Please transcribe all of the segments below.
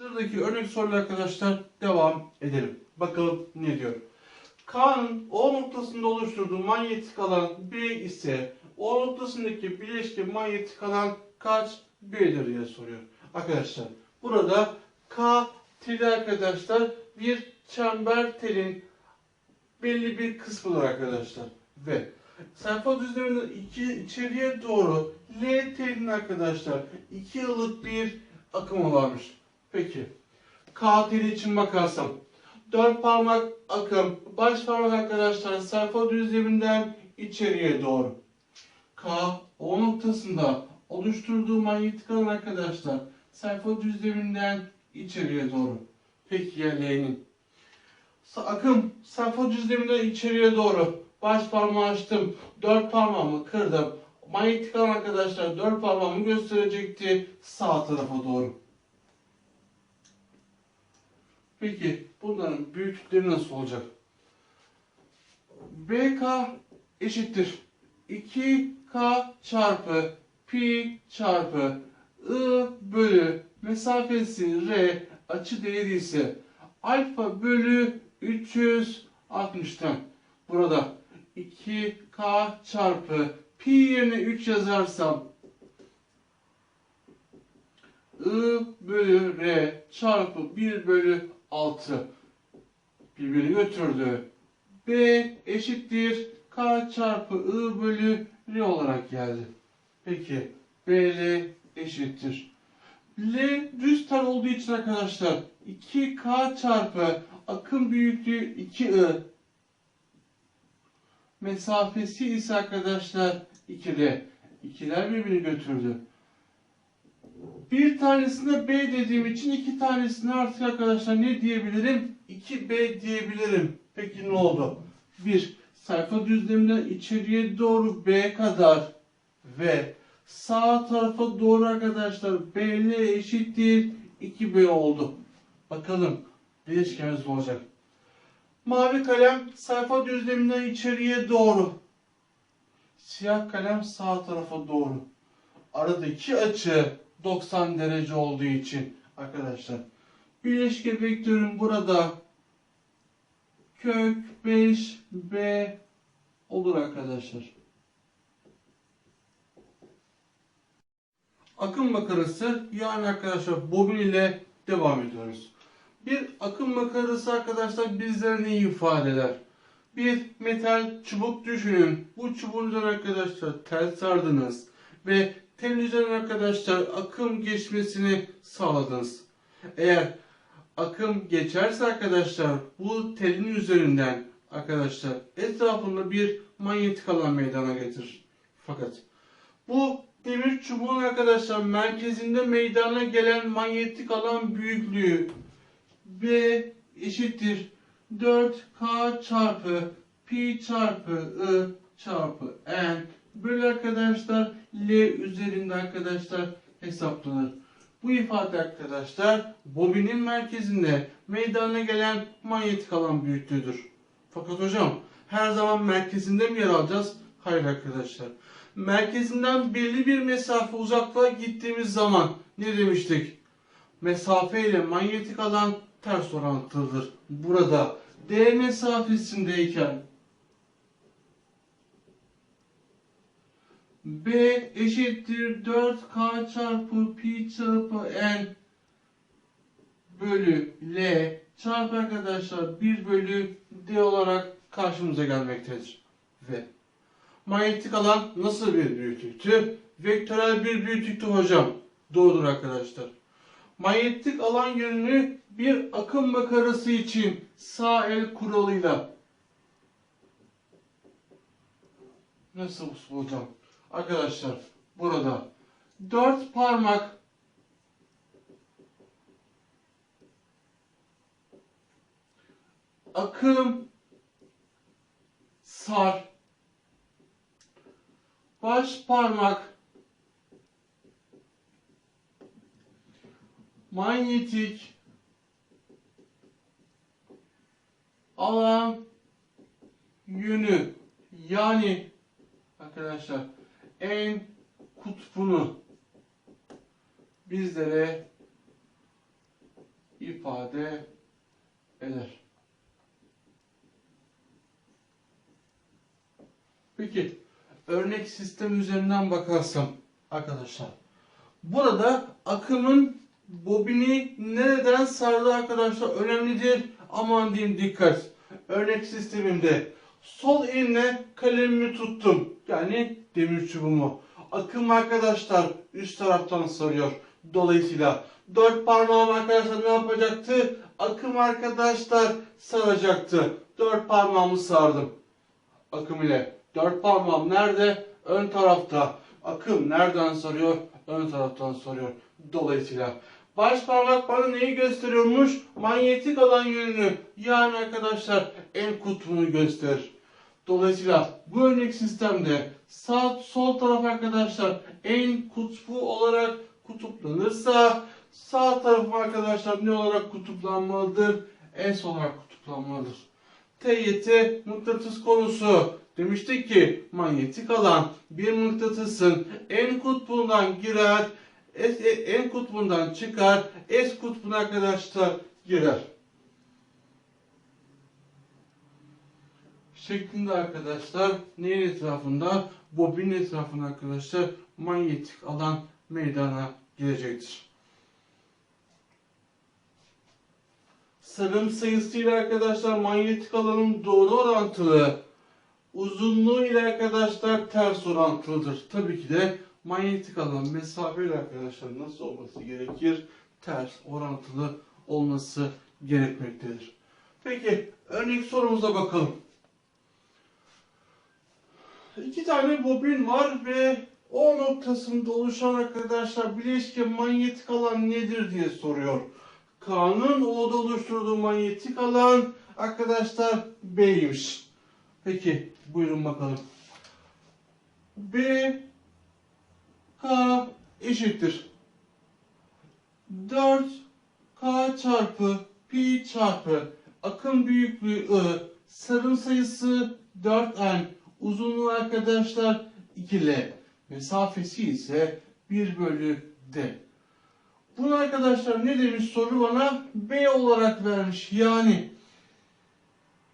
Sıradaki örnek soruyla arkadaşlar devam edelim. Bakalım ne diyor. K'nın O noktasında oluşturduğu manyetik alan B ise O noktasındaki bileşke manyetik alan kaç B'dir diye soruyor. Arkadaşlar burada K teli arkadaşlar bir çember telin belli bir kısmıdır arkadaşlar. Ve sayfa düzleminden iki, içeriye doğru L telinin arkadaşlar iki yıllık bir akımı varmış. Peki K teli için bakarsam dört parmak akım baş parmak arkadaşlar sayfa düzleminden içeriye doğru. K o noktasında oluşturduğu manyetik alan arkadaşlar sayfa düzleminden içeriye doğru. Peki ya L'nin? Akım sayfa düzleminden içeriye doğru. Baş parmağı açtım. Dört parmağımı kırdım. Manyetik alan arkadaşlar dört parmağımı gösterecekti sağ tarafa doğru. Peki bunların büyüklükleri nasıl olacak? BK eşittir 2K çarpı pi çarpı I bölü mesafesi R açı değeri ise alfa bölü 360'tan. Burada 2K çarpı pi yerine 3 yazarsam I bölü R çarpı 1 bölü 6 birbirini götürdü. B eşittir K çarpı I bölü R olarak geldi. Peki BL eşittir. L düz tel olduğu için arkadaşlar 2K çarpı akım büyüklüğü 2I mesafesi ise arkadaşlar 2D. İkiler birbirini götürdü. Bir tanesine B dediğim için iki tanesine artık arkadaşlar ne diyebilirim? 2B diyebilirim. Peki ne oldu? Bir sayfa düzleminden içeriye doğru B kadar ve sağ tarafa doğru arkadaşlar BL eşittir 2B oldu. Bakalım değişkenimiz olacak? Mavi kalem sayfa düzleminden içeriye doğru. Siyah kalem sağ tarafa doğru. Aradaki açı 90 derece olduğu için arkadaşlar. Bileşke vektörüm burada kök 5b olur arkadaşlar. Akım makarası yani arkadaşlar bobin ile devam ediyoruz. Bir akım makarası arkadaşlar bizlere neyi ifade eder? Bir metal çubuk düşünün. Bu çubuğun üzerine arkadaşlar tel sardınız ve üzerine arkadaşlar akım geçmesini sağladınız. Eğer akım geçerse arkadaşlar bu telin üzerinden arkadaşlar etrafında bir manyetik alan meydana getirir. Fakat bu demir çubuğun arkadaşlar merkezinde meydana gelen manyetik alan büyüklüğü B eşittir 4K çarpı pi çarpı I çarpı N bölü arkadaşlar L üzerinde arkadaşlar hesaplanır. Bu ifade arkadaşlar bobinin merkezinde meydana gelen manyetik alan büyüklüğüdür. Fakat hocam her zaman merkezinde mi yer alacağız? Hayır arkadaşlar. Merkezinden belli bir mesafe uzaklığa gittiğimiz zaman ne demiştik? Mesafe ile manyetik alan ters orantılıdır. Burada D mesafesindeyken B eşittir 4K çarpı pi çarpı N bölü L çarpı arkadaşlar 1 bölü D olarak karşımıza gelmektedir. Ve manyetik alan nasıl bir büyüklüktü? Vektörel bir büyüklüktü hocam. Doğrudur arkadaşlar. Manyetik alan yönünü bir akım makarası için sağ el kuralıyla nasıl bulacağım? Arkadaşlar burada dört parmak akım sar. Baş parmak manyetik alan yönü. Yani arkadaşlar en kutbunu bizlere ifade eder. Peki örnek sistem üzerinden bakarsam arkadaşlar. Burada akımın bobini nereden sardığı arkadaşlar önemlidir. Aman diyeyim dikkat. Örnek sistemimde sol elimle kalemimi tuttum. Yani demir çubuğumu. Akım arkadaşlar üst taraftan sarıyor. Dolayısıyla dört parmağım arkadaşlar ne yapacaktı? Akım arkadaşlar saracaktı. Dört parmağımı sardım. Akım ile. Dört parmağım nerede? Ön tarafta. Akım nereden sarıyor? Ön taraftan sarıyor. Dolayısıyla baş parmak bana neyi gösteriyormuş? Manyetik alan yönünü. Yani arkadaşlar el kutbunu gösterir. Dolayısıyla bu örnek sistemde sağ sol taraf arkadaşlar en kutbu olarak kutuplanırsa sağ taraf arkadaşlar ne olarak kutuplanmalıdır? S olarak kutuplanmalıdır. TYT mıknatıs konusu demiştik ki manyetik alan bir mıknatısın en kutbundan girer, en kutbundan çıkar, S kutbuna arkadaşlar girer. şeklinde arkadaşlar neyin etrafında? Bobin etrafında arkadaşlar manyetik alan meydana gelecektir. Sarım sayısıyla arkadaşlar manyetik alanın doğru orantılı. Uzunluğu ile arkadaşlar ters orantılıdır. Tabii ki de manyetik alan mesafeyle arkadaşlar nasıl olması gerekir? Ters orantılı olması gerekmektedir. Peki örnek sorumuza bakalım. İki tane bobin var ve O noktasında oluşan arkadaşlar bileşke manyetik alan nedir diye soruyor. K'nın O'da oluşturduğu manyetik alan arkadaşlar B'ymiş. Peki buyurun bakalım. B K eşittir. 4 K çarpı pi çarpı akım büyüklüğü I sarım sayısı 4N uzunluğu arkadaşlar 2L mesafesi ise 1 bölü D. Bunu arkadaşlar ne demiş soru bana? B olarak vermiş. Yani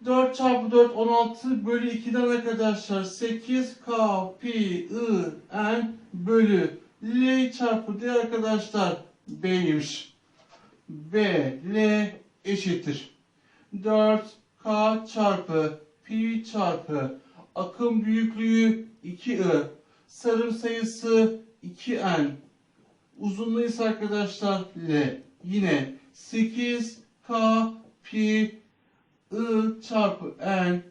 4 çarpı 4 16 bölü 2'den arkadaşlar 8 K pi I N bölü L çarpı D arkadaşlar B'ymiş. B L eşittir. 4 K çarpı pi çarpı akım büyüklüğü 2I sarım sayısı 2N uzunluğu ise arkadaşlar L. Yine 8K pi I çarpı N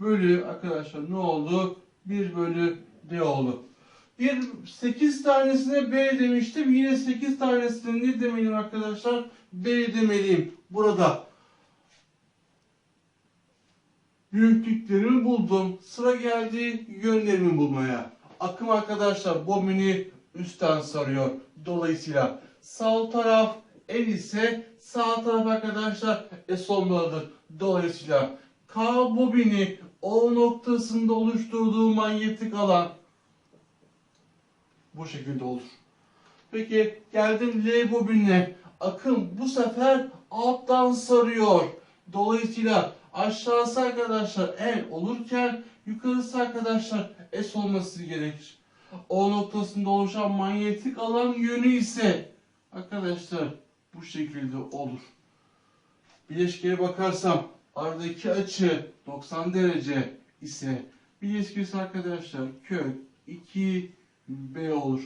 bölü arkadaşlar ne oldu? 1 bölü D oldu. Bir 8 tanesine B demiştim. Yine 8 tanesine ne demeliyim arkadaşlar? B demeliyim. Burada büyüklüklerimi buldum. Sıra geldi yönlerimi bulmaya. Akım arkadaşlar bobini üstten sarıyor. Dolayısıyla sağ taraf el ise sağ taraf arkadaşlar S olmalıdır. Dolayısıyla K bobini O noktasında oluşturduğu manyetik alan bu şekilde olur. Peki geldim L bobinine. Akım bu sefer alttan sarıyor. Dolayısıyla aşağısı arkadaşlar L olurken yukarısı arkadaşlar S olması gerekir. O noktasında oluşan manyetik alan yönü ise arkadaşlar bu şekilde olur. Bileşkeye bakarsam aradaki açı 90 derece ise bileşkesi arkadaşlar kök 2B olur.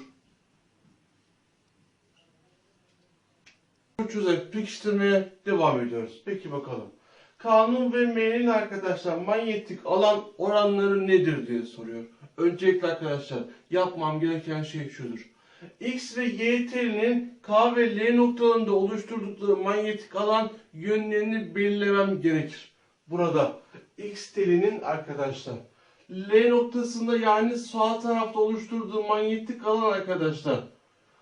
Çözerek pekiştirmeye devam ediyoruz. Peki bakalım. Kanun ve M'nin arkadaşlar manyetik alan oranları nedir diye soruyor. Öncelikle arkadaşlar yapmam gereken şey şudur. X ve Y telinin K ve L noktalarında oluşturdukları manyetik alan yönlerini belirlemem gerekir. Burada X telinin arkadaşlar L noktasında yani sağ tarafta oluşturduğu manyetik alan arkadaşlar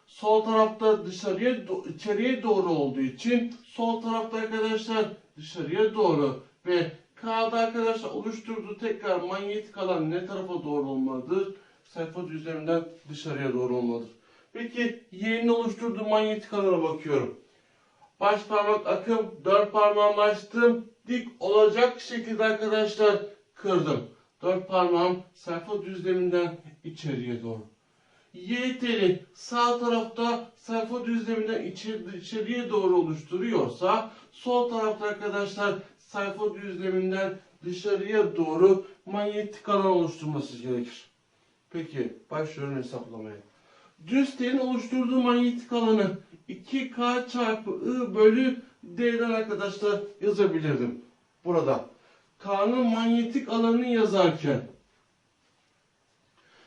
sol tarafta dışarıya içeriye doğru olduğu için sol tarafta arkadaşlar dışarıya doğru ve K'da arkadaşlar oluşturduğu tekrar manyetik alan ne tarafa doğru olmalıdır? Sayfa düzleminden dışarıya doğru olmalıdır. Peki Y'nin oluşturduğu manyetik alana bakıyorum. Baş parmak akım, dört parmağımı açtım. Dik olacak şekilde arkadaşlar kırdım. Dört parmağım sayfa düzleminden içeriye doğru. Y teli sağ tarafta sayfa düzleminden içeri, içeriye doğru oluşturuyorsa sol tarafta arkadaşlar sayfa düzleminden dışarıya doğru manyetik alan oluşturması gerekir. Peki başlıyorum hesaplamaya. Düz telin oluşturduğu manyetik alanı 2K çarpı I bölü D'den arkadaşlar yazabilirdim. Burada K'nın manyetik alanını yazarken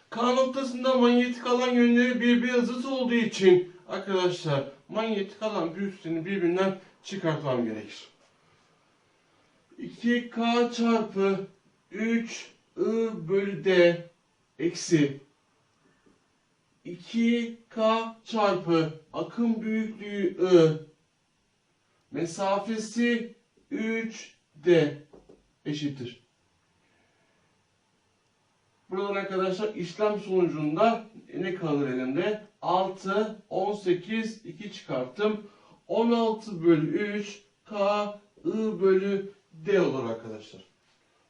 K noktasında manyetik alan yönleri birbirine zıt olduğu için arkadaşlar manyetik alan büyüklüğünü birbirinden çıkartmam gerekir. 2K çarpı 3 I bölü D eksi 2K çarpı akım büyüklüğü I mesafesi 3D eşittir. Buradan arkadaşlar işlem sonucunda ne kalır elimde? 6, 18, 2 çıkarttım. 16 bölü 3 K I bölü D olur arkadaşlar.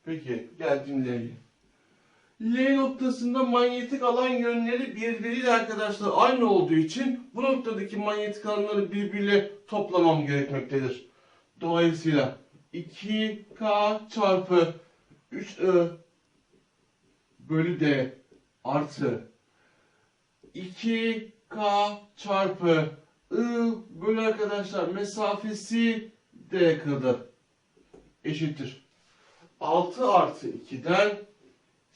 Peki geldim L'ye. L noktasında manyetik alan yönleri birbiriyle arkadaşlar aynı olduğu için bu noktadaki manyetik alanları birbiriyle toplamam gerekmektedir. Dolayısıyla 2K çarpı 3I bölü D artı 2K çarpı I bölü arkadaşlar mesafesi D kadar eşittir. 6 artı 2'den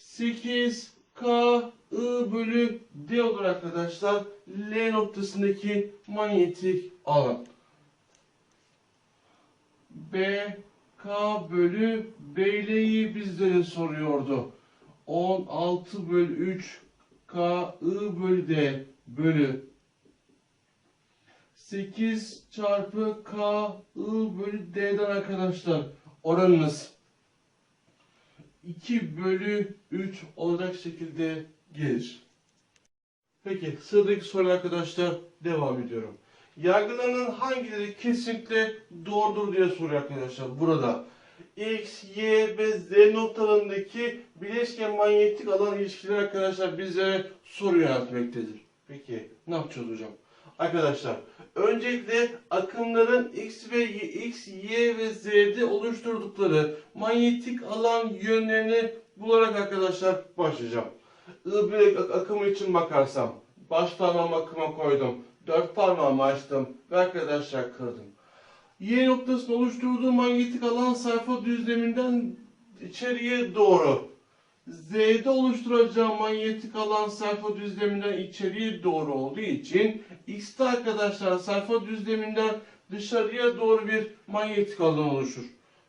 8K I bölü D olur arkadaşlar. L noktasındaki manyetik alan. B K bölü B'leyi bizlere soruyordu. 16 bölü 3 K I bölü D bölü 8 çarpı K I bölü D'den arkadaşlar oranınız 2 bölü 3 olacak şekilde gelir. Peki sıradaki soru arkadaşlar devam ediyorum. Yargılanan hangileri kesinlikle doğrudur diye soruyor arkadaşlar burada. X, Y ve Z noktalarındaki bileşken manyetik alan ilişkileri arkadaşlar bize soru yöneltmektedir. Peki ne yapacağız hocam? Arkadaşlar öncelikle akımların X ve Y, X, Y ve Z'de oluşturdukları manyetik alan yönlerini bularak arkadaşlar başlayacağım. I akımı için bakarsam baş parmağımı akıma koydum. Dört parmağımı açtım ve arkadaşlar kırdım. Y noktasını oluşturduğu manyetik alan sayfa düzleminden içeriye doğru. Z'de oluşturacağım manyetik alan sayfa düzleminden içeriye doğru olduğu için X'te arkadaşlar sayfa düzleminden dışarıya doğru bir manyetik alan oluşur.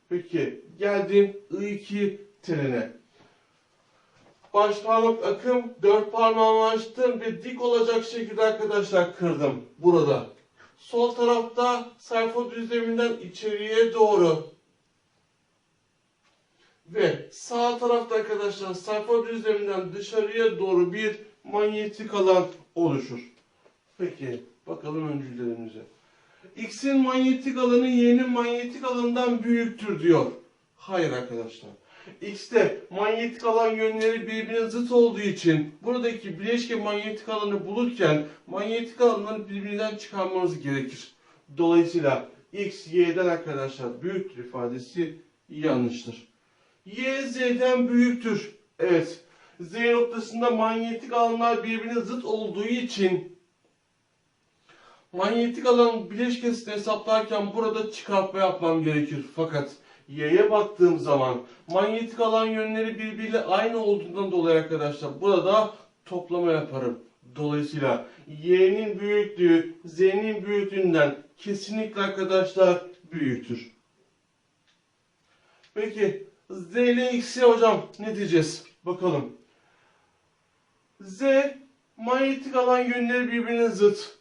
Peki geldim I2 teline. Baş akım, dört parmağımı açtım ve dik olacak şekilde arkadaşlar kırdım. Burada. Sol tarafta sayfa düzleminden içeriye doğru ve sağ tarafta arkadaşlar sayfa düzleminden dışarıya doğru bir manyetik alan oluşur. Peki bakalım öncülerimize. X'in manyetik alanı Y'nin manyetik alanından büyüktür diyor. Hayır arkadaşlar. X'te manyetik alan yönleri birbirine zıt olduğu için buradaki bileşke manyetik alanı bulurken manyetik alanları birbirinden çıkarmamız gerekir. Dolayısıyla X, Y'den arkadaşlar büyüktür ifadesi yanlıştır. Y Z'den büyüktür. Evet. Z noktasında manyetik alanlar birbirine zıt olduğu için manyetik alan bileşkesini hesaplarken burada çıkartma yapmam gerekir. Fakat Y'ye baktığım zaman manyetik alan yönleri birbiriyle aynı olduğundan dolayı arkadaşlar burada toplama yaparım. Dolayısıyla Y'nin büyüklüğü Z'nin büyüklüğünden kesinlikle arkadaşlar büyüktür. Peki Z ile X'e hocam ne diyeceğiz? Bakalım. Z manyetik alan yönleri birbirine zıt.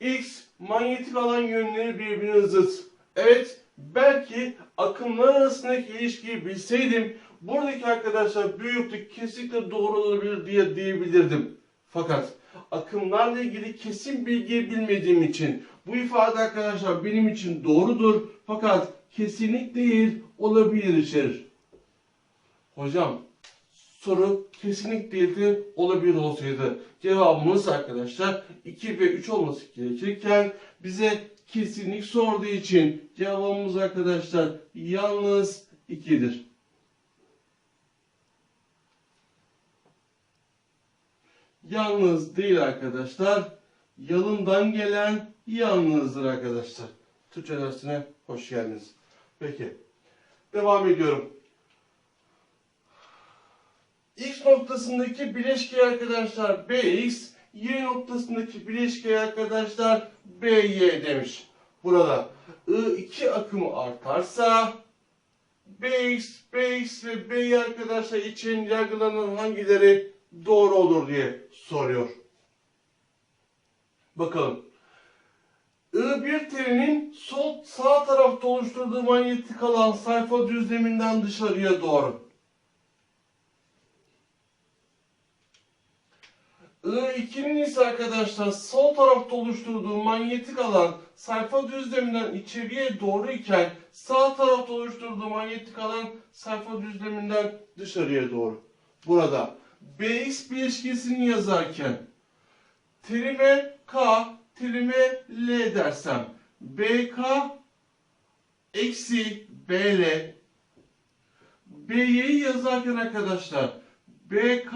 X manyetik alan yönleri birbirine zıt. Evet belki akımlar arasındaki ilişkiyi bilseydim buradaki arkadaşlar büyüklük kesinlikle doğru olabilir diye diyebilirdim. Fakat akımlarla ilgili kesin bilgi bilmediğim için bu ifade arkadaşlar benim için doğrudur fakat kesinlik değil olabilir içerir. Hocam soru kesinlik değildi olabilir olsaydı cevabımız arkadaşlar 2 ve 3 olması gerekirken bize kesinlik sorduğu için cevabımız arkadaşlar yalnız 2'dir. Yalnız değil arkadaşlar. Yalından gelen yalnızdır arkadaşlar. Türkçe dersine hoş geldiniz. Peki. Devam ediyorum. X noktasındaki bileşke arkadaşlar BX, Y noktasındaki bileşke arkadaşlar BY demiş. Burada I2 akımı artarsa BX, BX ve BY arkadaşlar için yargılanan hangileri doğru olur diye soruyor. Bakalım. I1 telinin sol sağ tarafta oluşturduğu manyetik alan sayfa düzleminden dışarıya doğru. I2'nin ise arkadaşlar sol tarafta oluşturduğu manyetik alan sayfa düzleminden içeriye doğru iken sağ tarafta oluşturduğu manyetik alan sayfa düzleminden dışarıya doğru. Burada BX bileşkesini yazarken terime K, terime L dersem BK eksi BL BY'yi yazarken arkadaşlar BK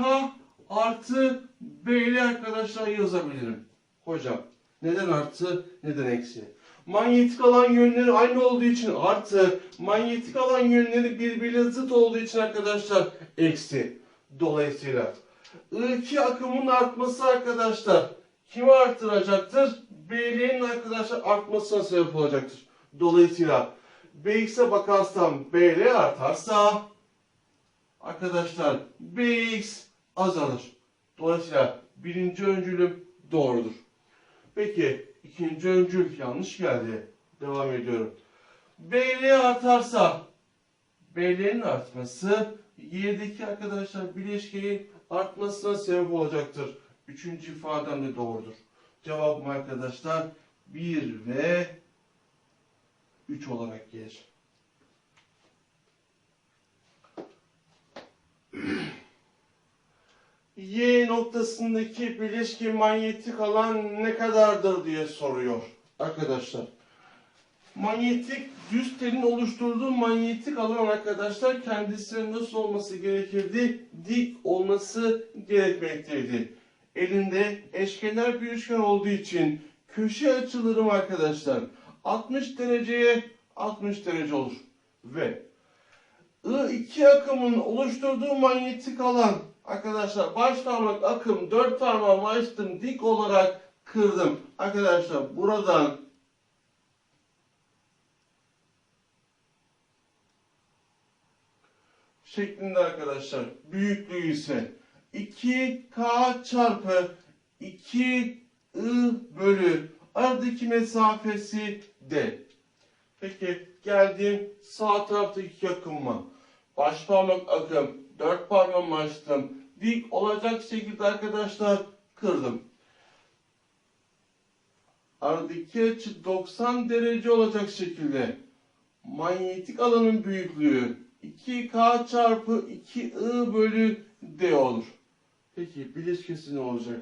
artı BL arkadaşlar yazabilirim. Hocam neden artı neden eksi? Manyetik alan yönleri aynı olduğu için artı, manyetik alan yönleri birbirine zıt olduğu için arkadaşlar eksi. Dolayısıyla I2 akımın artması arkadaşlar kimi artıracaktır? BL'nin arkadaşlar artmasına sebep olacaktır. Dolayısıyla BX'e bakarsam BL artarsa arkadaşlar BX azalır. Dolayısıyla birinci öncülüm doğrudur. Peki ikinci öncül yanlış geldi. Devam ediyorum. BL artarsa BL'nin artması Y'deki arkadaşlar bileşkenin artmasına sebep olacaktır. Üçüncü ifadem de doğrudur. Cevabım arkadaşlar 1 ve 3 olarak gelir. Y noktasındaki bileşki manyetik alan ne kadardır diye soruyor arkadaşlar. Manyetik düz telin oluşturduğu manyetik alan arkadaşlar kendisine nasıl olması gerekirdi? Dik olması gerekmekteydi. Elinde eşkenar bir üçgen olduğu için köşe açılarım arkadaşlar 60 dereceye 60 derece olur. Ve I2 akımın oluşturduğu manyetik alan arkadaşlar baş parmak akım 4 parmağımı açtım dik olarak kırdım. Arkadaşlar buradan şeklinde arkadaşlar büyüklüğü ise 2K çarpı 2I bölü aradaki mesafesi D. Peki geldim sağ taraftaki iki akıma. Baş parmak akım, dört parmağımı açtım. Dik olacak şekilde arkadaşlar kırdım. Aradaki açı 90 derece olacak şekilde manyetik alanın büyüklüğü 2K çarpı 2I bölü D olur. Peki bileşkesi ne olacak?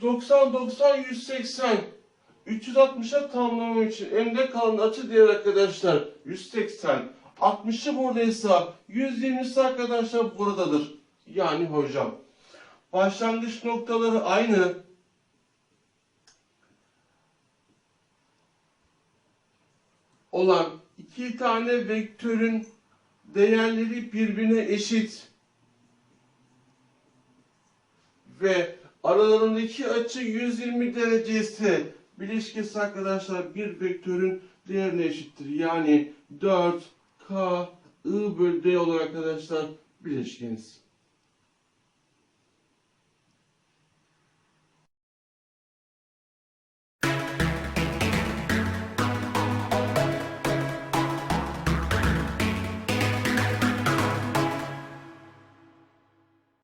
90, 90, 180. 360'a tamamlamam için elimde kalan açı diğer arkadaşlar 180. 60'ı buradaysa 120'si arkadaşlar buradadır. Yani hocam. Başlangıç noktaları aynı. olan iki tane vektörün değerleri birbirine eşit ve aralarındaki açı 120 derece ise bileşkesi arkadaşlar bir vektörün değerine eşittir. Yani 4 K I bölü D olarak arkadaşlar bileşkeniz.